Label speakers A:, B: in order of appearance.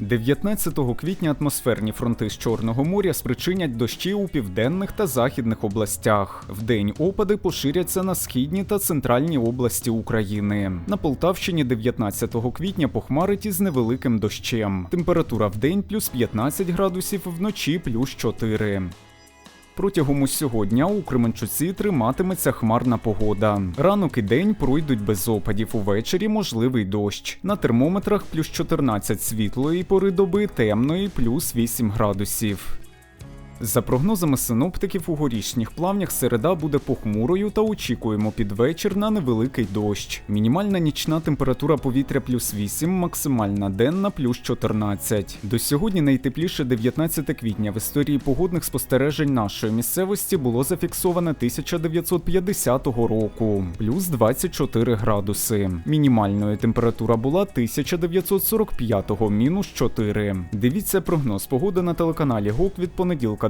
A: 19 квітня атмосферні фронти з Чорного моря спричинять дощі у південних та західних областях. Вдень опади поширяться на східні та центральні області України. На Полтавщині 19 квітня похмарить із невеликим дощем. Температура вдень плюс 15 градусів, вночі плюс 4. Протягом усього дня у Кременчуці триматиметься хмарна погода. Ранок і день пройдуть без опадів. Увечері можливий дощ. На термометрах плюс 14 світлої пори доби, темної плюс 8 градусів. За прогнозами синоптиків, у горішніх плавнях середа буде похмурою та очікуємо під вечір на невеликий дощ. Мінімальна нічна температура повітря плюс 8, максимальна денна плюс 14. До сьогодні найтепліше 19 квітня в історії погодних спостережень нашої місцевості було зафіксоване 1950 року, плюс 24 градуси. Мінімальною температура була 1945, мінус 4. Дивіться прогноз погоди на телеканалі ГОК від понеділка